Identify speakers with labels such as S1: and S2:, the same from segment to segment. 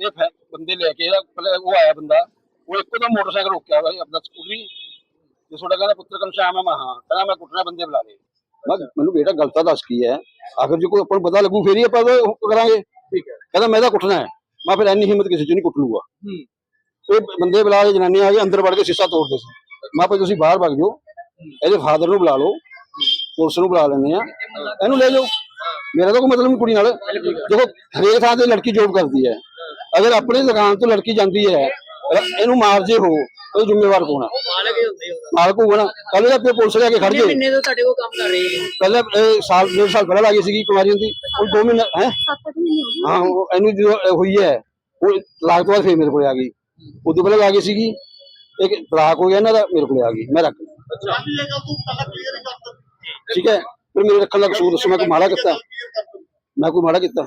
S1: ਇਹ ਫੈ- ਬੰਦੇ ਲੈ ਕੇ ਇਹਦਾ ਪਹਿਲਾਂ ਉਹ ਆਇਆ ਬੰਦਾ ਉਹ ਇੱਕੋ ਦਮ ਮੋਟਰਸਾਈਕਲ ਰੋਕਿਆ ਹੋਇਆ ਆਪਣਾ ਸਕੂਟਰੀ। ਜੇ ਤੁਹਾਡਾ ਕਹਿੰਦਾ ਪੁੱਤਰ ਕੰਸ਼ਾਮ ਹੈ ਮੈਂ ਹਾਂ ਕਹਿੰਦਾ ਮੈਂ ਕੁੱਟਣਾ ਬੰਦੇ ਬੁਲਾ ਲਏ। ਮੈਂ ਕਿਹਾ, ਮੈਨੂੰ ਬੇਟਾ ਗਲਤਾ ਦੱਸ ਕੀ ਹੈ ਆਖਰ ਜੇ ਕੋਈ ਆਪਾਂ ਨੂੰ ਪਤਾ ਲੱਗੂ ਫੇਰ ਹੀ ਆਪਾਂ ਉਹ ਕਰਾਂਗੇ।
S2: ਠੀਕ ਹੈ।
S1: ਕਹਿੰਦਾ ਮੈਂ ਤਾਂ ਕੁੱਟਣਾ ਹੈ ਮੈਂ ਫਿਰ ਇੰਨੀ ਹਿੰਮਤ ਕਿਸੇ ਚ ਨਹੀਂ ਕੁੱਟ ਲੂਗਾ।
S2: ਹੂੰ।
S1: ਇਹ ਬੰਦੇ ਬੁਲਾ ਕੇ ਜਨਾਨੀ ਆ ਗਈ ਅੰਦਰ ਵੜ ਕੇ ਸ਼ੀਸ਼ਾ ਤੋੜਦੇ ਸੀ। ਮੈਂ ਕਿਹਾ ਤੁਸੀਂ ਬਾਹਰ ਭੱਜ ਜਾਓ ਇਹਦੇ ਫਾਦਰ ਨੂੰ ਬੁਲਾ ਲਓ ਪੁਲਿਸ ਨੂੰ ਬੁਲਾ ਲੈਂਦੇ ਆ ਇਹਨੂੰ ਲੈ ਜਾਓ। ਮੇਰਾ ਤਾਂ ਕੋਈ ਮਤਲਬ ਨਹੀਂ ਕੁੜੀ ਨਾਲ। ਦੇਖੋ ਹਰੇਕ ਥਾਂ ਤੇ ਲੜਕੀ ਜੋਬ ਕਰਦੀ ਹੈ। ਅਗਰ ਆਪਣੀ ਦੁਕਾਨ ਤੋਂ ਲੜਕੀ ਜਾਂਦੀ ਹੈ ਇਹਨੂੰ ਮਾਰ ਜੇ ਹੋ ਉਹ ਜ਼ਿੰਮੇਵਾਰ ਕੌਣ ਆ?
S3: ਮਾਲਕ ਹੀ ਹੁੰਦੇ ਹੋ
S1: ਮਾਲਕ ਨਾ। ਕੱਲ ਇਹਦਾ ਪਿਓ ਪੁਲਿਸ ਲੈ ਕੇ ਖੜ
S3: ਕਿੰਨੇ
S1: ਜੇ
S3: ਮਹੀਨੇ ਤੋਂ ਤੁਹਾਡੇ ਕੋਲ ਕੰਮ ਕਰ ਰਹੀ ਹੈ
S1: ਪਹਿਲਾਂ ਇਹ ਸਾਲ ਡੇਢ ਸਾਲ ਪਹਿਲਾਂ ਲੱਗੀ ਸੀਗੀ ਕੁਮਾਰੀ ਹੁੰਦੀ ਹੁਣ 2 ਮਹੀਨੇ ਹੈ?
S4: ਮਹੀਨੇ ਹੋ ਗਏ।
S1: ਹਾਂ ਇਹਨੂੰ ਜਦੋਂ ਹੋਈ ਹੈ ਉਹ ਤਲਾਕ ਤੋਂ ਬਾਅਦ ਫੇਰ ਮੇਰੇ ਕੋਲੇ ਆ ਗਈ। ਉਦੋਂ ਪਹਿਲਾਂ ਆ ਗਈ ਸੀਗੀ। ਇੱਕ ਤਲਾਕ ਹੋ ਗਿਆ ਇਹਨਾਂ ਦਾ ਮੇਰੇ ਕੋਲੇ ਆ ਗਈ। ਮੈਂ ਰੱਖ ਲਈ। ਠੀਕ ਹੈ। ਫਿਰ ਮੇਰੇ ਰੱਖਣ ਦਾ ਕਸੂਰ ਦੱਸੋ ਮੈਂ ਕੋਈ ਮਾੜਾ ਕੀਤਾ? ਮੈਂ ਕੋਈ ਮਾੜਾ ਕੀਤਾ?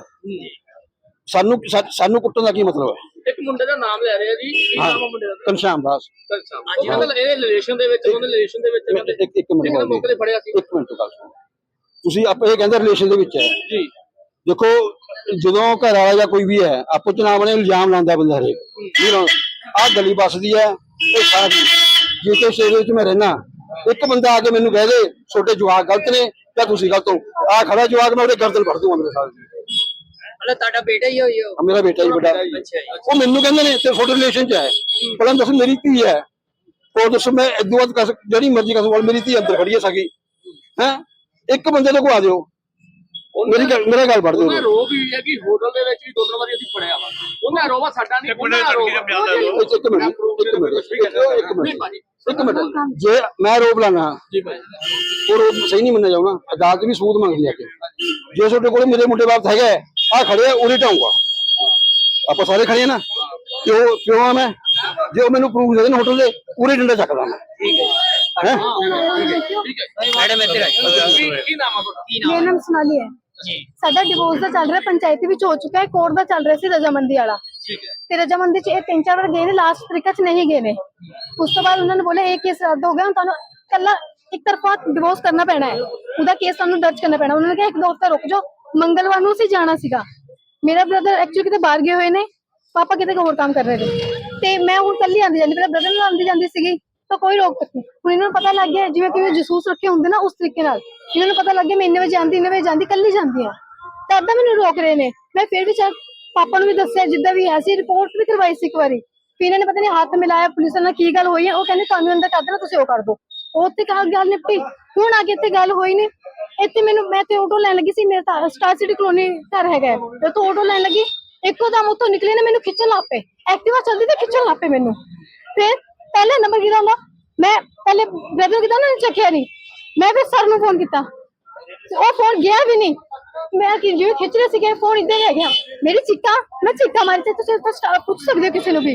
S1: ਸਾਨੂੰ ਸਾਨੂੰ ਕੁੱਟਣ ਦਾ ਕੀ ਮਤਲਬ ਹੈ?
S2: ਇੱਕ ਮੁੰਡੇ ਦਾ ਨਾਮ ਲੈ ਰਹੇ ਆ ਜੀ ਕੀ
S1: ਹਾਂ।
S2: ਨਾਮ ਆ ਮੁੰਡੇ ਦਾ?
S1: ਘਨਸ਼ਾਮ ਦਾਸ।
S2: ਅੱਛਾ ਉਹਨਾਂ ਦਾ ਇਹ ਰਿਲੇਸ਼ਨ ਦੇ ਵਿੱਚ ਉਹਦੇ ਰਿਲੇਸ਼ਨ ਦੇ ਵਿੱਚ ਇਹਨਾਂ ਦੇ
S1: ਇੱਕ ਇੱਕ ਮਿੰਟ
S2: ਮੌਕੇ ਤੇ ਫੜਿਆ ਸੀ।
S1: ਇੱਕ ਮਿੰਟ ਗੱਲ ਸੁਣੋ। ਤੁਸੀਂ ਆਪਾਂ ਇਹ ਕਹਿੰਦੇ ਰਿਲੇਸ਼ਨ ਦੇ ਵਿੱਚ ਹੈ।
S2: ਜੀ।
S1: ਦੇਖੋ ਜਦੋਂ ਘਰ ਵਾਲਾ ਜਾਂ ਕੋਈ ਵੀ ਹੈ ਆਪੋ ਚ ਨਾਮ ਨੇ ਇਲਜ਼ਾਮ ਲਾਉਂਦਾ ਬੰਦਾ ਹਰੇਕ। ਆ ਗਲੀ ਬਸਦੀ ਹੈ ਇਹ ਸਾਰੀ। ਜਿੱਤੇ ਸ਼ੇਰੇ ਵਿੱਚ ਮੈਂ ਰਹਿਣਾ ਇੱਕ ਬੰਦਾ ਆ ਕੇ ਮੈਨੂੰ ਕਹਿ ਦੇ ਛੋਟੇ ਜਵਾਕ ਗਲਤ ਨੇ ਜਾਂ ਤੁਸੀਂ ਗਲਤ ਹੋ ਆ ਖੜਾ ਜਵਾਕ ਮੈਂ ਉਹਦੇ ਗਰਦਨ ਫੜ ਦੂੰਗਾ ਮੇਰੇ ਦੀ।
S3: ਮਤਲਬ ਤੁਹਾਡਾ ਬੇਟਾ ਹੀ ਹੋਈ ਹੋ
S1: ਆ ਮੇਰਾ ਬੇਟਾ ਹੀ ਬੇਟਾ।
S3: ਅੱਛਾ ਜੀ।
S1: ਉਹ ਮੈਨੂੰ ਕਹਿੰਦੇ ਨੇ ਤੇ ਫੋਟੋ ਰਿਲੇਸ਼ਨ ਚ ਹੈ। ਪਹਿਲਾਂ ਦੱਸੋ ਮੇਰੀ ਧੀ ਹੈ। ਉਹ ਦੱਸੋ ਮੈਂ ਇਦੋਂ ਬਾਅਦ ਕਸ ਜਿਹੜੀ ਮਰਜ਼ੀ ਕਸਮ ਵਾਲ ਮੇਰੀ ਧੀ ਅੰਦਰ ਖੜੀ ਹੈ ਸਕੀ ਹੈ? ਇੱਕ ਬੰਦੇ ਦੇ ਕੋ ਆ ਜਾਓ ਮੇਰੀ ਗੱਲ ਮੇਰਾ ਗੱਲ ਪੜ ਦਿਓ।
S2: ਉਹਨਾਂ ਰੋਬ ਵੀ ਹੈ ਕਿ ਹੋਟਲ ਦੇ ਵਿੱਚ ਵੀ ਦੋ ਤਿੰਨ ਵਾਰੀ ਅਸੀਂ ਫੜਿਆ ਵਾ। ਉਹਨਾਂ ਰੋਵਾ ਸਾਡਾ ਨਹੀਂ ਉਹਨਾਂ ਦਾ ਰੋਬ ਆ।
S1: ਇੱਕ ਮਿੰਟ ਇੱਕ ਮਿੰਟ ਇੱਕ ਮਿੰਟ ਜੇ ਮੈਂ ਰੋਪ ਲਾਣਾ
S2: ਜੀ ਭਾਈ
S1: ਉਹ ਰੋਪ ਸਹੀ ਨਹੀਂ ਮੰਨਿਆ ਜਾਊਗਾ। ਅਦਾਲਤ ਵੀ ਸਬੂਤ ਮੰਗਦੀ ਹੈ ਕਿ। ਜੇ ਤੁਹਾਡੇ ਕੋਲ ਮੇਰੇ ਮੁੰਡੇ ਬਾਪ ਹੈਗਾ ਆਹ ਖੜੇ ਆ ਉਰੇ ਢਾਉਂਗਾ ਆਪਾਂ ਸਾਰੇ ਖੜੇ ਆ ਨਾ। ਕਿਉਂ ਕਿਉਂ ਆ ਮੈਂ। ਜੇ ਉਹ ਮੈਨੂੰ ਪ੍ਰੂਫ ਦੇ ਦੇਣ ਹੋਟਲ ਦੇ ਉਰੇ ਡੰਡਾ ਚੱਕਦਾ ਮੈਂ। ਹੈ
S2: ਠੀਕ ਹੈ
S3: ਮੈਡਮ ਇੱਧਰ ਆਓ
S2: ਕੀ ਕੀ ਨਾਮ ਆ ਤੁਹਾਡਾ?
S3: ਕੀ
S4: ਮੇਰਾ
S3: ਨਾਮ
S4: ਨਾਮ ਸੋਨਾਲੀ ਹੈ।
S3: ਜੀ।
S4: ਸਾਡਾ ਡਿਵੋਰਸ ਦਾ ਚੱਲ ਰਿਹਾ ਪੰਚਾਇਤੀ ਵਿੱਚ ਹੋ ਚੁੱਕਾ ਹੈ ਕੋਰਟ ਦਾ ਚੱਲ ਰਿਹਾ ਸੀ ਰਜਾਮੰਦੀ ਵਾਲਾ।
S2: ਠੀਕ ਹੈ।
S4: ਤੇ ਰਜਾਮੰਦੀ ਚ ਇਹ ਤਿੰਨ ਚਾਰ ਵਾਰ ਗਏ ਨੇ ਲਾਸਟ ਤਰੀਕਾ ਚ ਨਹੀਂ ਗਏ ਨੇ। ਉਸ ਤੋਂ ਬਾਅਦ ਉਹਨਾਂ ਨੇ ਬੋਲੇ ਇਹ ਕੇਸ ਰੱਦ ਹੋ ਗਿਆ ਹੁਣ ਤੁਹਾਨੂੰ ਕੱਲਾ ਇੱਕ ਤਰਫਾ ਡਿਵੋਰਸ ਕਰਨਾ ਪੈਣਾ ਹੈ। ਉਹਦਾ ਕੇਸ ਸਾਨੂੰ ਦਰਜ ਕਰਨਾ ਪੈਣਾ। ਉਹਨਾਂ ਨੇ ਕਿਹਾ ਇੱਕ ਦੋ ਹਫ਼ਤਾ ਰੁਕ ਜਾਓ। ਮੰਗਲਵਾਰ ਨੂੰ ਅਸੀਂ ਜਾਣਾ ਸੀਗਾ। ਮੇਰਾ ਬ੍ਰਦਰ ਐਕਚੁਅਲੀ ਕਿਤੇ ਬਾਹਰ ਗਏ ਹੋਏ ਨੇ, ਪਾਪਾ ਕਿਤੇ ਹੋਰ ਕੰਮ ਕਰ ਰਹੇ ਨੇ। ਤੇ ਮੈਂ ਹੁਣ ਕੱਲੀ ਆਂਦੀ ਜਾਂਦੀ, ਮੇਰਾ ਬ੍ਰਦਰ ਨਾਲ ਆਂਦੀ ਜਾਂਦੀ ਸੀਗੀ, ਤਾਂ ਕੋਈ ਰੋਕ ਟੋਕ ਨਹੀਂ। ਹੁਣ ਇਹਨਾਂ ਨੂੰ ਪਤਾ ਲੱਗ ਗਿਆ ਜਿਵੇਂ ਕਿ ਜਸੂਸ ਰੱਖੇ ਹੁੰਦੇ ਨਾ ਉਸ ਤਰੀਕੇ ਨਾਲ। ਇਹਨਾਂ ਨੂੰ ਪਤਾ ਲੱਗ ਗਿਆ ਮੈਂ ਇੰਨੇ ਵਜੇ ਜਾਂਦੀ ਇੰਨੇ ਵਜੇ ਜਾਂਦੀ ਕੱਲੀ ਜਾਂਦੀ ਆ ਤਾਂ ਅੱਧਾ ਮੈਨੂੰ ਰੋਕ ਰਹੇ ਨੇ। ਮੈਂ ਫਿਰ ਵੀ ਚੱਲ ਪਾਪਾ ਨੂੰ ਵੀ ਦੱਸਿਆ, ਜਿੱਦਾਂ ਵੀ ਹੈ ਸੀ ਰਿਪੋਰਟ ਵੀ ਕਰਵਾਈ ਸੀ ਇੱਕ ਵਾਰੀ। ਫਿਰ ਇਹਨਾਂ ਨੇ ਪਤਾ ਨਹੀਂ ਹੱਥ ਮਿਲਾਇਆ, ਪੁਲਿਸ ਨਾਲ ਕੀ ਗੱਲ ਹੋਈ ਹੈ, ਉਹ ਕਹਿੰਦੇ ਤੁਹਾਨੂੰ ਅੰਦਰ ਕਰ ਦੇਣਾ ਤੁਸੀਂ ਉਹ ਕਰ ਦਿਓ। ਉਹ ਤੇ ਕਹਾ ਗੱਲ ਨਿਪਟੀ। ਹੁਣ ਆ ਕੇ ਇੱਥੇ ਗੱਲ ਹੋਈ ਨੇ। ਇੱਥੇ ਮੈਨੂੰ, ਮੈਂ ਤੇ ਆਟੋ ਲੈਣ ਲੱਗੀ ਸੀ, ਮੇਰੇ ਸਟਾਰ ਸਿਟੀ ਕਲੋਨੀ ਘਰ ਹੈਗਾ ਤੇ ਤੋਂ ਆਟੋ ਲੈਣ ਲੱਗੀ। ਇੱਕੋ ਦਮ ਉੱਥੋਂ ਨਿਕਲੇ ਨੇ, ਮੈਨੂੰ ਖਿੱਚਣ ਲੱਗ ਪਏ। ਐਕਟਿਵਾ ਚੱਲਦੀ ਤੇ ਖਿੱਚਣ ਲੱਗ ਪਏ ਮੈਨੂੰ। ਫਿਰ ਪਹਿਲੇ ਨੰਬਰ ਕਿਹਦਾ ਹੁੰਦਾ? ਮੈਂ ਪਹਿਲੇ ਬ੍ਰਦਰ ਕਿਹਦਾ ਨਾ, ਚੱਕਿਆ ਨਹੀਂ ਮੈਂ ਫਿਰ ਸਰ ਨੂੰ ਫੋਨ ਕੀਤਾ। ਉਹ ਫੋਨ ਗਿਆ ਵੀ ਨਹੀਂ ਮੈਂ ਕਿ ਜਿਵੇਂ ਖਿੱਚ ਰਹੇ ਸੀਗੇ ਫੋਨ ਇੱਧਰ ਹੀ ਰਹਿ ਗਿਆ। ਮੇਰੀ ਚਿੱਕਾ, ਮੈਂ ਚੀਕਾਂ ਮਾਰੀ ਤੇ ਤੁਸੀਂ ਪੁੱਛ ਸਕਦੇ ਹੋ ਕਿਸੇ ਨੂੰ ਵੀ।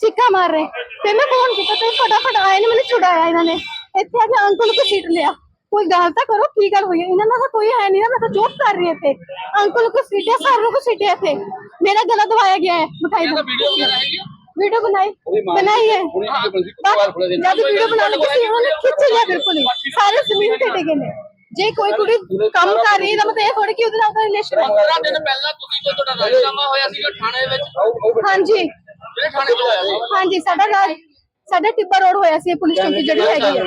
S4: ਚਿੱਕਾ ਮਾਰ ਰਹੇ। ਤੇ ਮੈਂ ਫੋਨ ਕੀਤਾ ਤੇ ਫਟਾਫਟ ਆਏ ਨੇ, ਮੈਨੂੰ ਛੁਡਾਇਆ ਇਹਨਾਂ ਨੇ। ਇੱਥੇ ਆ ਕੇ ਅੰਕਲ ਨੂੰ ਸੀਟ ਲਿਆ। ਕੋਈ ਗੱਲ ਤਾਂ ਕਰੋ ਕੀ ਗੱਲ ਹੋਈ ਹੈ ਇਹਨਾਂ ਦਾ ਤਾਂ ਕੋਈ ਹੈ ਨਹੀਂ ਨਾ ਮੈਂ ਤਾਂ ਜੋਬ ਕਰ ਰਹੀ ਹਾਂ ਇੱਥੇ ਅੰਕਲ ਨੂੰ ਸੀਟਿਆ ਸਰ ਨੂੰ ਸੀਟਿਆ ਇੱਥੇ ਮੇਰਾ ਗਲਾ ਦਵਾਇਆ ਗਿਆ ਹੈ ਮਿਠਾਈ ਦਾ
S2: ਵੀਡੀਓ ਵਗੈਰਾ ਹੈਗੀ ਆ?
S4: ਵੀਡੀਓ ਬਣਾਈ ਬਣਾਈ ਹੈ
S1: ਹੁਣੇ ਇਹ ਬੰਦੀ
S4: ਬਸ
S1: ਕੁਆਰ ਫੜਾ ਦੇ
S4: ਜਦ ਵੀਡੀਓ ਬਣਾ ਲਈ ਸੀ ਉਹਨੇ ਖਿੱਚ ਲਿਆ ਬਿਲਕੁਲ ਹੀ ਸਾਰੇ ਜ਼ਮੀਨ ਤੇ ਡਿੱਗੇ ਨੇ ਜੇ ਕੋਈ ਕੁੜੀ ਕੰਮ ਕਰ ਰਹੀ ਹੈ ਤਾਂ ਮਤਲਬ ਇਹ ਥੋੜੀ ਕਿ ਉਹਦੇ ਨਾਲ ਉਹਦਾ ਰਿਲੇਸ਼ਨ ਹੈ
S2: 15 ਦਿਨ ਪਹਿਲਾਂ ਤੁਸੀਂ ਜੋ ਤੁਹਾਡਾ ਰਾਜਨਾਮਾ ਹੋਇਆ ਸੀਗਾ ਥਾਣੇ ਵਿੱਚ
S4: ਹਾਂਜੀ
S2: ਜਿਹੜੇ ਥਾਣੇ ਤੋਂ ਆਇਆ ਸੀ
S4: ਹਾਂਜੀ ਸਾਡਾ ਰਾਜ ਸਾਡਾ ਟਿੱਬਾ ਰੋਡ ਹੋਇਆ ਸੀ ਇਹ ਪੁਲਿਸ ਚੌਂਕੀ ਜਿਹੜੀ ਹੈਗੀ ਹੈ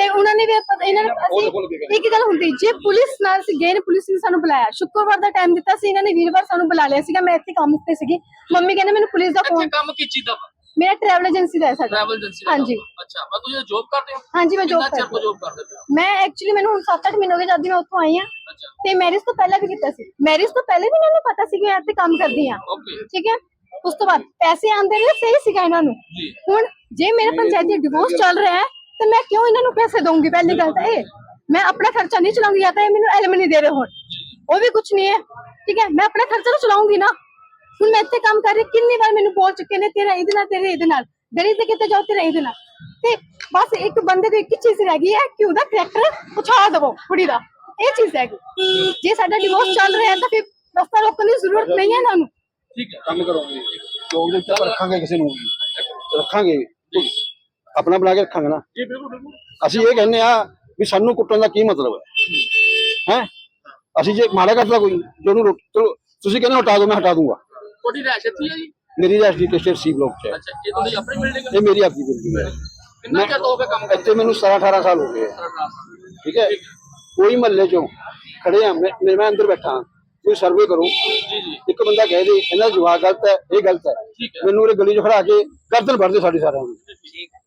S4: ਤੇ ਉਹਨਾਂ ਨੇ ਵੀ ਆਪਾਂ- ਇਹਨਾਂ ਨੇ ਅਸੀਂ ਇੱਕ ਗੱਲ ਹੁੰਦੀ ਜੇ ਪੁਲਿਸ ਨਾਲ ਸੀ ਗਏ ਨੇ ਪੁਲਿਸ ਨੇ ਸਾਨੂੰ ਬੁਲਾਇਆ। ਸ਼ੁੱਕਰਵਾਰ ਦਾ ਟਾਈਮ ਦਿੱਤਾ ਸੀ ਇਹਨਾਂ ਨੇ ਵੀਰਵਾਰ ਸਾਨੂੰ ਬੁਲਾ ਲਿਆ ਸੀਗਾ। ਮੈਂ ਇੱਥੇ ਕੰਮ ਤੇ ਸੀਗੀ। ਮੰਮੀ ਕਹਿੰਦੇ ਮੈਨੂੰ ਪੁਲਿਸ ਦਾ ਫੋਨ
S2: ਕੰਮ ਕੀ ਚੀਜ਼ ਦਾ?
S4: ਮੇਰਾ ਟਰੈਵਲ ਏਜੰਸੀ ਦਾ ਹੈ ਸਾਡਾ।
S2: ਟਰੈਵਲ ਏਜੰਸੀ
S4: ਹਾਂਜੀ।
S2: ਅੱਛਾ ਮੈਂ ਤੁਸੀਂ ਜੌਬ ਕਰਦੇ ਹੋ?
S4: ਹਾਂਜੀ ਮੈਂ ਜੋਬ
S2: ਕਿੰਨਾ ਚਿਰ ਤੋਂ
S4: ਕਰਦੀ
S2: ਜੌਬ ਕਰਦੇ ਹੋ?
S4: ਮੈਂ ਐਕਚੁਅਲੀ ਮੈਨੂੰ ਹੁਣ 7-8 ਮਹੀਨੇ ਹੋ ਗਏ ਜਦ ਦੀ ਮੈਂ ਉੱਥੋਂ ਆਈ
S2: ਅੱਛਾ।
S4: ਤੇ ਮੈਰਿਜ ਤੋਂ ਪਹਿਲਾਂ ਵੀ ਕੀਤਾ ਸੀ। ਮੈਰਿਜ ਤੋਂ ਪਹਿਲੇ ਵੀ ਮੈਨੂੰ ਪਤਾ ਸੀ ਕਿ ਮੈਂ ਇੱਥੇ ਕੰਮ ਕਰਦੀ ਹਾਂ।
S2: ਓਕੇ
S4: ਠੀਕ ਹੈ? ਉਸ ਤੋਂ ਬਾਅਦ ਪੈਸੇ ਆਉਂਦੇ ਰਹੇ ਸਹੀ ਸੀਗਾ ਇਹਨਾਂ ਨੂੰ।
S2: ਜੀ।
S4: ਹੁਣ ਜੇ ਮੇਰੇ ਪੰਚਾਇਤੀ ਡਿਵੋਰਸ ਚੱਲ ਰਿਹਾ ਹੈ ਤਾਂ ਮੈਂ ਕਿਉਂ ਇਹਨਾਂ ਨੂੰ ਪੈਸੇ ਦਊਂਗੀ? ਪਹਿਲੀ ਗੱਲ ਤਾਂ ਇਹ, ਮੈਂ ਆਪਣਾ ਖਰਚਾ ਨਹੀਂ ਚਲਾਉਂਗੀ, ਜਾਂ ਤਾਂ ਇਹ ਮੈਨੂੰ ਐਲਮ ਦੇ ਰਹੇ ਹੁਣ। ਉਹ ਵੀ ਕੁਝ ਨਹੀਂ ਹੈ, ਠੀਕ ਹੈ? ਮੈਂ ਆਪਣਾ ਖਰਚਾ ਤਾਂ ਚਲਾਉਂਗੀ ਨਾ। ਹੁਣ ਮੈਂ ਇੱਥੇ ਕੰਮ ਕਰ ਰਹੀ, ਕਿੰਨੀ ਵਾਰ ਮੈਨੂੰ ਬੋਲ ਚੁੱਕੇ ਨੇ, ਤੇਰਾ ਇਹਦੇ ਨਾਲ, ਤੇਰੇ ਇਹਦੇ ਨਾਲ। ਗਲੀ ਤੇ ਕਿਤੇ ਜਾਓ, ਤੇਰਾ ਇਹਦੇ ਨਾਲ। ਤੇ ਬਸ ਇੱਕ ਬੰਦੇ ਦੀ ਇੱਕ ਚੀਜ਼ ਰਹਿ ਗਈ ਹੈ ਕਿ ਉਹਦਾ ਕਰੈਕਟਰ ਪੁਛਾ ਦਵੋ ਕੁੜੀ ਦਾ। ਇਹ ਚੀਜ਼ ਹੈ ਜੇ ਸਾਡਾ ਡਿਵੋਰਸ ਚੱਲ ਰਿਹਾ ਤਾਂ ਫਿਰ ਰਸਤਾ ਰੋਕਣ ਦੀ ਜ਼ਰੂਰਤ ਨਹੀਂ ਹੈ ਇਹਨਾਂ ਨੂੰ।
S2: ਠੀਕ ਹੈ,
S1: ਕੰਮ ਕਰੋਗੇ ਲੋਕ ਦੇ ਉੱਤੇ ਰੱਖਾਂਗੇ ਕਿਸੇ ਨੂੰ ਰੱਖਾਂਗੇ। ਆਪਣਾ ਬਣਾ ਕੇ ਰੱਖਾਂਗੇ ਨਾ।
S2: ਜੀ ਬਿਲਕੁਲ ਬਿਲਕੁਲ।
S1: ਅਸੀਂ ਇਹ ਕਹਿੰਦੇ ਆ ਵੀ ਸਾਨੂੰ ਕੁੱਟਣ ਦਾ ਕੀ ਮਤਲਬ ਹੈ? ਹੈ? ਅਸੀਂ ਜੇ ਮਾੜਾ ਕਰਦਾ ਕੋਈ ਜੇ ਉਹਨੂੰ ਚਲੋ ਤੁਸੀਂ ਕਹਿੰਦੇ ਹਟਾ ਦੋ ਮੈਂ ਹਟਾ ਦੂੰਗਾ।
S2: ਤੁਹਾਡੀ ਰਹਿਸ਼ ਇੱਥੇ ਹੀ ਜੀ?
S1: ਮੇਰੀ ਰੈਸਟੀ ਕਿਸ਼ਰ ਸੀ ਬਲੋਕ ਚ ਹੈ।
S2: ਅੱਛਾ ਇਹ ਤੁਹਾਡੀ ਆਪਣੀ ਬਿਲਡਿੰਗ ਹੈ?
S1: ਇਹ ਮੇਰੀ ਆਪਣੀ ਬਿਲਡਿੰਗ ਹੈ।
S2: ਕਿੰਨਾ ਚਿਰ ਹੋ ਗਿਆ ਕੰਮ ਕਰਦੇ
S1: ਮੈਨੂੰ 17 18 ਸਾਲ ਹੋ ਗਏ। ਠੀਕ ਹੈ? ਕੋਈ ਮਹੱਲੇ ਚੋਂ ਖੜੇ ਆ ਮੈਂ ਮੈਂ ਅੰਦਰ ਬੈਠਾ। ਕੋਈ ਸਰਵੇ ਕਰੋ।
S2: ਜੀ ਜੀ।
S1: ਇੱਕ ਬੰਦਾ ਕਹਿ ਦੇ ਇਹਨਾਂ ਦਾ ਜਵਾਬ ਗਲਤ ਹੈ ਇਹ ਗਲਤ ਹੈ।
S2: ਠੀਕ ਹੈ।
S1: ਮੈਨੂੰ ਉਹ ਗਲੀ 'ਚ ਖੜਾ ਕੇ ਗਰਦਨ ਭਰਦੇ ਸਾਡੀ ਸਾਰਿਆਂ ਨੂੰ।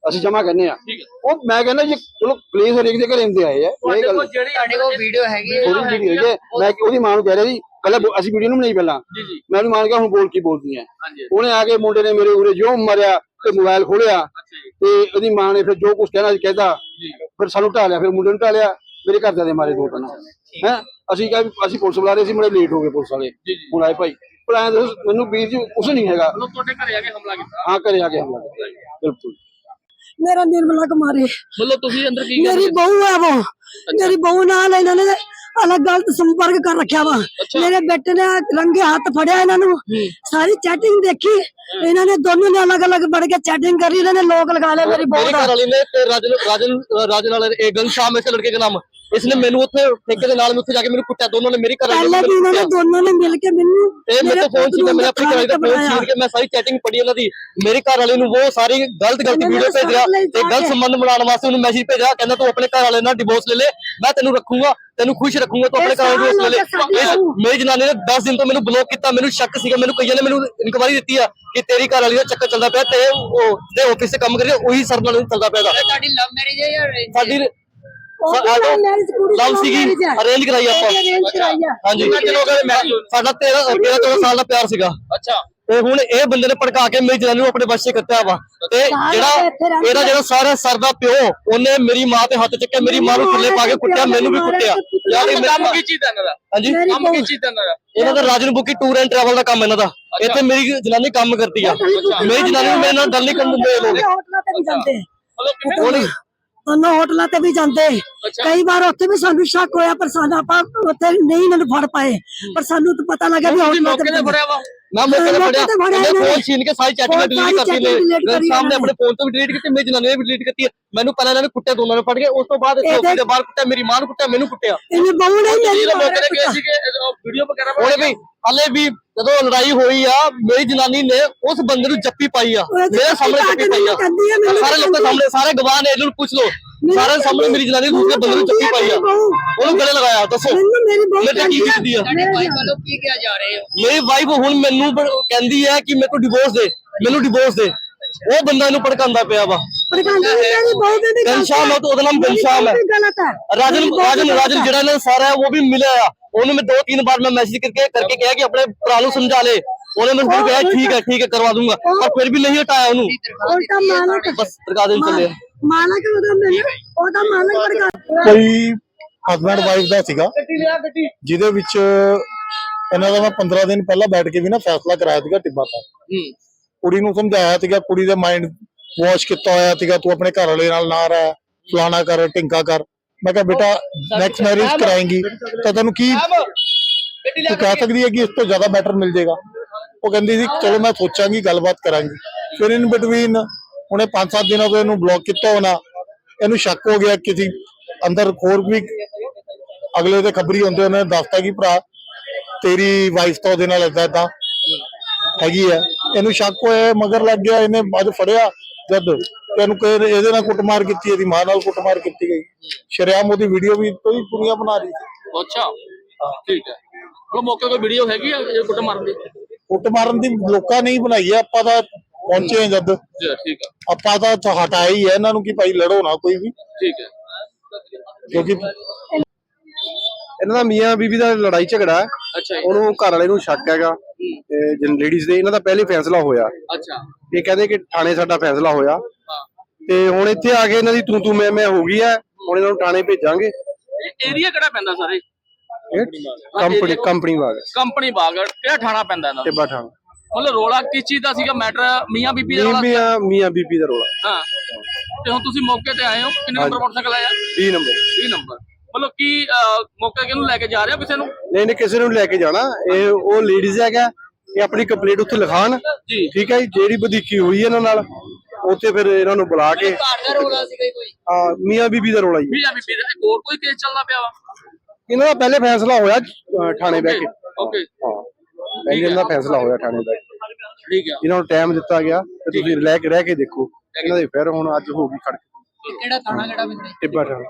S1: ਅਸੀਂ ਜਮਾ ਕਹਿੰਦੇ ਆ
S2: ਠੀਕ ਹੈ।
S1: ਉਹ ਮੈਂ ਕਹਿੰਦਾ ਜੀ ਚਲੋ ਪਲੀਜ਼ ਹਰੇਕ ਦੇ ਘਰੇ ਹੁੰਦੇ ਆਏ ਆ ਇਹ
S2: ਤੁਹਾਡੇ
S1: ਗੱਲ
S2: ਜਿਹੜੀ
S3: ਤੁਹਾਡੇ ਕੋਲ ਵੀਡੀਓ ਹੈਗੀ ਹੈ
S1: ਥੋੜੀ ਜਿਹੀ ਹੈਗੀ ਹੈ। ਮੈਂ ਉਹਦੀ ਮਾਂ ਨੂੰ ਕਹਿ ਰਿਹਾ ਜੀ ਪਹਿਲਾਂ ਬੋ- ਅਸੀਂ ਵੀਡੀਓ ਨੂੰ ਬਣਾਈ ਪਹਿਲਾਂ।
S2: ਜੀ ਜੀ।
S1: ਮੈਂ ਉਹਨੂੰ ਮਾਨ ਗਿਆ ਹੁਣ ਬੋਲ ਕੀ ਬੋਲਦੀ ਹੈ?
S2: ਹਾਂਜੀ
S1: ਉਹਨੇ ਆ ਕੇ ਮੁੰਡੇ ਨੇ ਮੇਰੇ ਉਰੇ ਜੋ ਮਰਿਆ ਤੇ ਮੋਬਾਈਲ ਖੋਲਿਆ
S2: ਅੱਛਾ ਜੀ।
S1: ਤੇ ਉਹਦੀ ਮਾਂ ਨੇ ਫਿਰ ਜੋ ਕੁਝ ਕਹਿਣਾ ਸੀ ਕਹਿਤਾ
S2: ਜੀ।
S1: ਫਿਰ ਸਾਨੂੰ ਢਾਲਿਆ ਫਿਰ ਮੁੰਡੇ ਨੂੰ ਢਾਲਿਆ ਮੇਰੇ ਘਰਦਿਆਂ ਦੇ ਮਾਰੇ ਦੋ ਟਨ ਹੈ? ਅਸੀਂ ਕਿਹਾ ਵੀ ਅਸੀਂ ਪੁਲਿਸ ਬੁਲਾ ਰਹੇ ਸੀ ਬੜੇ ਲੇਟ ਹੋ ਗਏ ਪੁਲਿਸ ਵਾਲੇ। ਹੁਣ ਆਏ ਭਾਈ। ਪਰ ਐਂ ਦੱਸੋ ਮੈਨੂੰ ਵੀਰ ਜੀ ਕੁਛ ਨਹੀਂ ਹੈਗਾ।
S2: ਤੁਹਾਡੇ ਘਰੇ ਆ ਕੇ ਹਮਲਾ ਕੀਤਾ?
S1: ਹਾਂ ਘਰੇ ਆ ਕੇ ਹਮਲਾ ਕੀਤਾ। ਬਿਲਕੁਲ।
S5: ਮੇਰਾ ਨਿਰਮਲਾ ਕੁਮਾਰੀ।
S2: ਮਤਲਬ ਤੁਸੀਂ ਅੰਦਰ ਕੀ
S5: ਮੇਰੀ ਬਹੂ ਹੈ ਉਹ। ਮੇਰੀ ਬਹੂ ਨਾਲ ਇਹਨਾਂ ਨੇ ਅਲੱਗ ਗਲਤ ਸੰਪਰਕ ਕਰ ਰੱਖਿਆ ਵਾ। ਮੇਰੇ ਬੇਟੇ ਨੇ ਰੰਗੇ ਹੱਥ ਫੜਿਆ ਇਹਨਾਂ ਨੂੰ। ਸਾਰੀ ਚੈਟਿੰਗ ਦੇਖੀ। ਇਹਨਾਂ ਨੇ ਦੋਨੋਂ ਨੇ ਅਲੱਗ ਅਲੱਗ ਬੜ ਕੇ ਚੈਟਿੰਗ ਕਰੀ। ਇਹਨਾਂ ਨੇ ਲੋਕ ਲਗਾ ਲਏ ਮੇਰੀ ਬਹੂ ਦਾ।
S6: ਇਸਨੇ ਮੈਨੂੰ ਉੱਥੇ ਠੇਕੇ ਦੇ ਨਾਲ ਮੈਂ ਉੱਥੇ ਜਾ ਕੇ ਮੈਨੂੰ ਕੁੱਟਿਆ। ਦੋਨੋਂ ਨੇ ਮੇਰੀ ਘਰ ਵਾਲੀ
S5: ਪਹਿਲਾਂ ਵੀ ਇਹਨਾਂ ਦੋਨੋਂ ਨੇ ਮਿਲ ਕੇ ਮੈਨੂੰ
S6: ਇਹ ਮੇਰੇ ਫੋਨ ਸੀ ਮੈਂ ਆਪਣੀ ਘਰ ਦਾ ਫੋਨ ਛੀਨ ਕੇ ਮੈਂ ਸਾਰੀ ਚੈਟਿੰਗ ਪੜੀ ਉਹਨਾਂ ਦੀ। ਮੇਰੇ ਘਰ ਵਾਲੇ ਨੂੰ ਉਹ ਸਾਰੀ ਗਲਤ ਗਲਤ ਵੀਡੀਓ
S5: ਭੇਜਿਆ
S6: ਤੇ ਗਲਤ ਸੰਬੰਧ ਬਣਾਉਣ ਵਾਸਤੇ ਉਹਨੂੰ ਮੈਸੇਜ ਭੇਜਿਆ ਕਹਿੰਦਾ ਤੂੰ ਆਪਣੇ ਘਰ ਵਾਲੇ ਨਾਲ ਡਿਵੋਰਸ ਲੈ। ਲੈ ਮੈਂ ਤੈਨੂੰ ਰੱਖੂੰਗਾ ਤੈਨੂੰ ਖੁਸ਼ ਰੱਖੂੰਗਾ ਤੂੰ ਆਪਣੇ ਘਰ ਵਾਲੇ ਨੂੰ ਡਿਵੋਰਸ ਲੈ ਲੈ
S5: ਸਾਲ ਹੋ
S6: ਇਹ ਮੇਰੀ ਜਨਾਨੀ ਨੇ 10 ਦਿਨ ਤੋਂ ਮੈਨੂੰ ਬਲੌਕ ਕੀਤਾ ਮੈਨੂੰ ਸ਼ੱਕ ਸੀਗਾ ਮੈਨੂੰ ਕਈਆਂ ਨੇ ਮੈਨੂੰ ਇਨਕੁਆਰੀ ਦਿੱਤੀ ਆ ਕਿ ਤੇਰੀ ਘਰ ਵਾਲੀ ਦਾ ਚੱਕਰ ਚੱਲਦਾ ਪਿਆ ਤੇ ਉਹ ਤੇ ਆਫਿਸ 'ਚ ਕੰਮ ਕਰੀ ਉਹੀ ਸਰ ਨਾਲ ਚੱਲਦਾ ਪਿਆ ਗਾ।
S3: ਤੁਹਾਡੀ ਲਵ ਮੈਰਿਜ ਹੈ ਜਾਂ arrange
S6: ਸਾਡੀ ਲਵ ਸੀਗੀ। ਅਰੇਂਜ ਕਰਾਈ ਆਪਾਂ। ਹਾਂਜੀ। ਸਾਡਾ 13 13 14 ਸਾਲ ਦਾ ਪਿਆਰ ਸੀਗਾ।
S2: ਅੱਛਾ।
S6: ਤੇ ਹੁਣ ਇਹ ਬੰਦੇ ਨੇ ਭੜਕਾ ਕੇ ਮੇਰੀ ਜਨਾਨੀ ਨੂੰ ਆਪਣੇ ਵਸ਼ 'ਚ ਕੱਟਿਆ ਵਾ। ਤੇ ਜਿਹੜਾ ਇਹਦਾ ਜਿਹੜਾ ਸਾਰਾ ਸਰ ਦਾ ਪਿਓ ਉਹਨੇ ਮੇਰੀ ਮਾਂ ਤੇ ਹੱਥ ਚੱਕਿਆ ਮੇਰੀ ਮਾਂ ਨੂੰ ਥੱਲੇ ਪਾ ਕੇ ਕੁੱਟਿਆ ਮੈਨੂੰ ਵੀ ਕੁੱਟਿਆ। ਯਾਰ ਇਹ
S2: ਕੰਮ ਕੀ ਚੀਜ਼ ਦਾ ਇਹਨਾਂ ਦਾ?
S6: ਹਾਂਜੀ?
S2: ਕੰਮ ਕੀ ਚੀਜ਼ ਦਾ ਇਹਨਾਂ ਦਾ?
S6: ਇਹਨਾਂ ਦਾ Rajan Bukki tour and travel ਦਾ ਕੰਮ ਇਹਨਾਂ ਦਾ। ਇੱਥੇ ਮੇਰੀ ਜਨਾਨੀ ਕੰਮ ਕਰਦੀ ਆ। ਮੇਰੀ ਜਨਾਨੀ ਨੂੰ ਮੇਰੇ ਨਾਲ ਗੱਲ ਨਹੀਂ ਕਰਨ ਦਿੰਦੇ ਇਹ ਲੋਕ
S5: ਹੋਟਲਾਂ ਤੇ ਵੀ ਜਾਂਦੇ।
S2: ਮਤਲਬ
S6: ਉਹਨੇ
S5: ਹੋਟਲਾਂ ਤੇ ਵੀ ਜਾਂਦੇ। ਕਈ ਵਾਰ ਉੱਥੇ ਵੀ ਸਾਨੂੰ ਸ਼ੱਕ ਹੋਇਆ ਪਰ ਸਾਨੂੰ ਆਪਾਂ ਉੱਥੇ ਨਹੀਂ ਇਹਨਾਂ ਨੂੰ ਫੜ ਪਾਏ। ਪਰ ਸਾਨੂੰ ਤਾਂ ਪਤਾ ਲੱਗਾ ਵੀ ਹੋਟਲਾਂ ਤੇ
S2: ਮੌਕੇ ਤੇ ਫੜਿਆ ਵਾ।
S6: ਮੈਂ ਮੌਕੇ ਤੇ ਫੜਿਆ ਉਹਨੇ। ਫੋਨ ਛੀਨ ਕੇ ਸਾਰੀ ਚੈਟਿੰਗ ਡਿਲੀਟ ਕਰਤੀ ਨੇ। ਸਾਹਮਣੇ ਆਪਣੇ ਫੋਨ ਤੋਂ ਵੀ ਡਿਲੀਟ ਕੀਤੀ ਮੇਰੀ ਜਨਾਨੀ ਨੇ ਵੀ ਡਿਲੀਟ ਕੀਤੀ। ਮੈਨੂੰ ਪਹਿਲਾਂ ਇਹਨਾਂ ਨੇ ਕੁੱਟਿਆ ਦੋਨਾਂ ਨੇ ਫੜ ਕੇ ਉਸ ਤੋਂ ਬਾਅਦ office ਦੇ ਬਾਹਰ ਕੁੱਟਿਆ ਮੇਰੀ ਮਾਂ ਨੂੰ ਕੁੱਟਿਆ ਮੈਨੂੰ ਕੁੱਟਿਆ।
S5: ਇਹਨੇ ਬਹੂ ਨਹੀਂ ਮੇਰੀ
S2: ਮੌਕੇ ਤੇ ਗਏ
S5: ਨੇ
S2: ਸੀਗੇ ਵੀਡੀਓ ਵਗੈਰਾ
S6: ਉਹਨੇ ਵੀ ਹਲੇ ਵੀ ਜਦੋਂ ਲੜਾਈ ਹੋਈ ਆ ਮੇਰੀ ਜਨਾਨੀ ਨੇ ਉਸ ਬੰਦੇ ਨੂੰ ਜੱਫੀ ਪਾਈ ਆ। ਮੇਰੇ ਸਾਹਮਣੇ
S5: ਜੱਫੀ
S6: ਪਾਈ ਆ। ਸਾਰੇ ਲੋਕਾਂ। ਸਾਹਮਣੇ ਸਾਰੇ ਗਵਾਹ ਨੇ ਇਹਨਾਂ ਨੂੰ ਪੁੱਛ ਲਓ। ਸਾਰੇ ਸਾਹਮਣੇ ਮੇਰੀ ਜਨਾਨੀ ਨੇ ਦੂਸਰੇ ਬੰਦੇ ਨੂੰ ਜੱਫੀ ਪਾਈ ਆ। ਉਹਨੂੰ ਗਲੇ ਲਗਾਇਆ ਦੱਸੋ।
S5: ਮੈਨੂੰ ਮੇਰੀ
S6: ਤਾਂ ਕੀ
S5: ਕਹਿੰਦੀ ਆ,
S6: ਕਰਦੀ ਆ।
S3: ਤੁਹਾਡੇ ਭਾਈ ਵੱਲੋਂ ਕੀ ਕਿਹਾ ਜਾ ਰਹੇ ਹੋ?
S6: ਮੇਰੀ ਵਾਈਫ ਹੁਣ ਮੈਨੂੰ ਬ- ਕਹਿੰਦੀ ਹੈ ਕਿ ਮੇਰੇ ਕੋਲ ਡਿਵੋਰਸ ਦੇ ਮੈਨੂੰ ਡਿਵੋਰਸ ਦੇ। ਉਹ ਬੰਦਾ ਇਹਨੂੰ ਭੜਕਾਉਂਦਾ ਪਿਆ ਵਾ।
S5: ਪਰ ਕਹਿੰਦੀ ਆ, ਮੇਰੀ ਬਹੂ ਦੇ ਵੀ
S6: ਘਨਸ਼ਾਮ ਹੈ। ਤਾਂ ਉਹਦਾ ਨਾਮ ਘਨਸ਼ਾਮ ਹੈ।
S5: ਗਲਤ ਹੈ।
S6: ਰਾਜਨ
S5: ਮੇਰੀ
S6: ਰਾਜਨ ਰਾਜਨ ਜਿਹੜਾ ਇਹਨਾਂ ਦਾ ਸਾਰਾ ਹੈ ਉਹ ਵੀ ਮਿਲਿਆ ਆ। ਉਹਨੂੰ ਮੈਂ ਦੋ ਤਿੰਨ ਵਾਰ ਮੈਂ ਮੈਸੇਜ ਕਰਕੇ ਕਰਕੇ ਕਿਹਾ ਕਿ ਆਪਣੇ ਭਰਾ ਨੂੰ ਸਮਝਾ ਲੈ। ਉਹਨੇ ਮੈਨੂੰ ਕਿਹਾ ਠੀਕ ਹੈ ਠੀਕ ਹੈ ਕਰਵਾ ਦੂੰਗਾ। ਪਰ ਫਿਰ ਵੀ ਨਹੀਂ ਹਟਾਇਆ ਉਹਨੂੰ।
S5: ਉਲਟਾ ਮਾਲਕ
S6: ਬਸ ਸਰਕਾਰ ਦੇ ਚੱਲੇ
S5: ਮਾਲਕ ਉਹਦਾ ਮੈਨੂੰ ਉਹਦਾ ਮਾਲਕ ਵਰਗਾ
S7: ਕੋਈ ਹਸਬੰਡ ਵਾਈਫ ਦਾ ਸੀਗਾ। ਜਿਹਦੇ ਵਿੱਚ ਇਹਨਾਂ ਦਾ ਮੈਂ 15 ਦਿਨ ਪਹਿਲਾਂ ਬੈਠ ਕੇ ਵੀ ਨਾ ਫੈਸਲਾ ਕਰਾਇਆ ਸੀਗਾ ਟਿੱਬਾ ਤਾਂ। ਕੁੜੀ ਨੂੰ ਸਮਝਾਇਆ ਸੀਗਾ ਕੁੜੀ ਦੇ ਮਾਈਂਡ ਵਾਸ਼ ਕੀਤਾ ਹੋਇਆ ਸੀਗਾ ਤੂੰ ਆਪਣੇ ਘਰ ਵਾਲੇ ਨਾਲ ਨਾ ਰਹਿ ਫਲਾਣਾ ਕਰ ਢਿੰਕਾ ਕਰ। ਮੈਂ ਕਿਹਾ ਬੇਟਾ ਨੈਕਸਟ ਮੈਰਿਜ ਕਰਾਏਂਗੀ। ਤਾਂ ਤੈਨੂੰ ਕੀ ਤੂੰ ਕਹਿ ਸਕਦੀ ਹੈ ਕਿ ਇਸ ਤੋਂ ਜ਼ਿਆਦਾ ਬੈਟਰ ਮਿਲ ਜਾਏਗਾ ਉਹ ਕਹਿੰਦੀ ਸੀ ਚਲੋ ਮੈਂ ਸੋਚਾਂਗੀ ਗੱਲਬਾਤ ਕਰਾਂਗੀ। ਫਿਰ ਇਨ ਬਿਟਵੀਨ ਉਹਨੇ 5-7 ਦਿਨਾਂ ਤੋਂ ਇਹਨੂੰ ਬਲੌਕ ਕੀਤਾ ਹੋਣਾ। ਇਹਨੂੰ ਸ਼ੱਕ ਹੋ ਗਿਆ ਕਿਸੇ ਅੰਦਰ ਹੋਰ ਵੀ ਅਗਲੇ ਦੇ ਖਬਰੀ ਹੁੰਦੇ ਉਹਨੇ ਦੱਸਤਾ ਕਿ ਭਰਾ ਤੇਰੀ ਵਾਈਫ ਤਾਂ ਉਹਦੇ ਨਾਲ ਏਦਾਂ ਏਦਾਂ ਹੈਗੀ ਹੈ ਇਹਨੂੰ ਸ਼ੱਕ ਹੋਇਆ ਮਗਰ ਲੱਗ ਗਿਆ ਇਹਨੇ ਅੱਜ ਫੜਿਆ ਜਦ ਤੈਨੂੰ ਕਹੇ ਇਹਦੇ ਨਾਲ ਕੁੱਟਮਾਰ ਕੀਤੀ ਇਹਦੀ ਮਾਂ ਨਾਲ ਕੁੱਟਮਾਰ ਕੀਤੀ ਗਈ। ਸ਼ਰਿਆਮ ਉਹਦੀ ਵੀਡੀਓ ਵੀ ਕੋਈ ਦੁਨੀਆ ਬਣਾ ਰਹੀ ਸੀ।
S2: ਅੱਛਾ। ਠੀਕ ਹੈ। ਮਤਲਬ ਮੌਕੇ ਕੋਈ ਵੀਡੀਓ ਹੈਗੀ ਆ ਕੁੱਟ ਮਾਰਨ ਦੀ?
S7: ਕੁੱਟ ਮਾਰਨ ਦੀ ਲੋਕਾਂ ਨੇ ਹੀ ਬਣਾਈ ਹੈ ਆਪਾਂ ਤਾਂ ਪਹੁੰਚੇ ਜਦ।
S2: ਜੀ ਠੀਕ ਹੈ
S7: ਆਪਾਂ ਤਾਂ ਹਟਾਇਆ ਹੀ ਹੈ ਇਹਨਾਂ ਨੂੰ ਕਿ ਭਾਈ ਲੜੋ ਨਾ ਕੋਈ ਵੀ।
S2: ਠੀਕ ਹੈ।
S7: ਕਿਉਂਕਿ
S1: ਇਹਨਾਂ ਦਾ ਮੀਆਂ ਬੀਬੀ ਦਾ ਲੜਾਈ ਝਗੜਾ ਹੈ।
S2: ਅੱਛਾ ਜੀ।
S1: ਉਹਨੂੰ ਘਰ ਵਾਲੇ ਨੂੰ ਸ਼ੱਕ ਹੈਗਾ। ਤੇ ਜਿਨ ਲੇਡੀਜ਼ ਦੇ ਇਹਨਾਂ ਦਾ ਪਹਿਲੇ ਫੈਸਲਾ ਹੋਇਆ।
S2: ਅੱਛਾ।
S1: ਇਹ ਕਹਿੰਦੇ ਕਿ ਥਾਣੇ ਸਾਡਾ ਫੈਸਲਾ ਹੋਇਆ।
S2: ਹਾਂ।
S1: ਤੇ ਹੁਣ ਇੱਥੇ ਆ ਕੇ ਇਹਨਾਂ ਦੀ ਤੂੰ ਤੂੰ ਮੈਂ ਮੈਂ ਹੋ ਗਈ ਹੈ। ਹੁਣ ਇਹਨਾਂ ਨੂੰ ਥਾਣੇ ਭੇਜਾਂਗੇ।
S2: ਇਹ ਏਰੀਆ ਕਿਹੜਾ ਪੈਂਦਾ ਸਾਰੇ
S1: ਇਹ? ਕੰਪਨੀ ਕੰਪਨੀ ਵਾਗ
S2: ਕੰਪਨੀ ਬਾਗ। ਕਿਹੜਾ ਥਾਣਾ ਪੈਂਦਾ ਇਹਨਾਂ ਦਾ?
S1: ਟਿੱਬਾ ਥਾਣਾ।
S2: ਮਤਲਬ ਰੋਲਾ ਕਿਸ ਚੀਜ਼ ਦਾ ਸੀਗਾ? ਮੈਟਰ ਮੀਆਂ ਬੀਬੀ ਦਾ ਰੋਲਾ?
S8: ਮੀਆਂ ਮੀਆਂ ਬੀਬੀ ਦਾ ਰੋਲਾ।
S2: ਹਾਂ। ਤੇ ਹੁਣ ਤੁਸੀਂ ਮੌਕੇ ਤੇ ਆਏ ਹੋ। ਕਿੰਨੇ ਨੰਬਰ ਮੋਟਰਸਾਈਕਲ ਆਇਆ?
S8: 20 ਨੰਬਰ
S2: 20 ਨੰਬਰ ਮਤਲਬ ਕੀ ਮੌਕੇ ਕਿਹਨੂੰ ਲੈ ਕੇ ਜਾ ਰਹੇ ਹੋ ਕਿਸੇ ਨੂੰ?
S8: ਨਹੀਂ ਨਹੀਂ ਕਿਸੇ ਨੂੰ ਲੈ ਕੇ ਜਾਣਾ। ਇਹ ਉਹ ਲੇਡੀਜ਼ ਹੈਗਾ ਇਹ ਆਪਣੀ ਕੰਪਲੀਟ ਉੱਥੇ ਲਿਖਾਣ।
S2: ਜੀ।
S8: ਠੀਕ ਹੈ ਜੀ ਜਿਹੜੀ ਵਧੀਕੀ ਹੋਈ ਇਹਨਾਂ ਨਾਲ ਉੱਥੇ ਫਿਰ ਇਹਨਾਂ ਨੂੰ ਬੁਲਾ ਕੇ।
S3: ਘਰ ਦਾ ਰੋਲਾ ਸੀ ਕੋਈ?
S8: ਹਾਂ ਮੀਆਂ ਬੀਬੀ ਦਾ ਰੋਲਾ ਜੀ।
S2: ਮੀਆਂ ਬੀਬੀ ਦਾ ਹੋਰ ਕੋਈ ਕੇਸ ਚੱਲਦਾ ਪਿਆ ਵਾ?
S8: ਇਹਨਾਂ ਦਾ ਪਹਿਲੇ ਫੈਸਲਾ ਹੋਇਆ ਥਾਣੇ ਬਹਿ ਕੇ।
S2: ਓਕੇ
S8: ਹਾਂ ਪਹਿਲੇ ਇਹਨਾਂ ਦਾ ਫੈਸਲਾ ਹੋਇਆ ਥਾਣੇ ਕੇ
S2: ਠੀਕ ਆ
S8: ਇਹਨਾਂ ਨੂੰ ਟਾਈਮ ਦਿੱਤਾ ਗਿਆ ਤੇ ਤੁਸੀਂ ਲੈ ਕੇ ਰਹਿ ਕੇ ਦੇਖੋ। ਇਹਨਾਂ ਦੇ ਫਿਰ ਹੁਣ ਅੱਜ ਹੋ ਗਈ ਖੜਕ
S3: ਕਿਹੜਾ ਥਾਣਾ ਕਿਹੜਾ ਬਿੰਦੇ
S8: ਟਿੱਬਾ ਥਾਣਾ।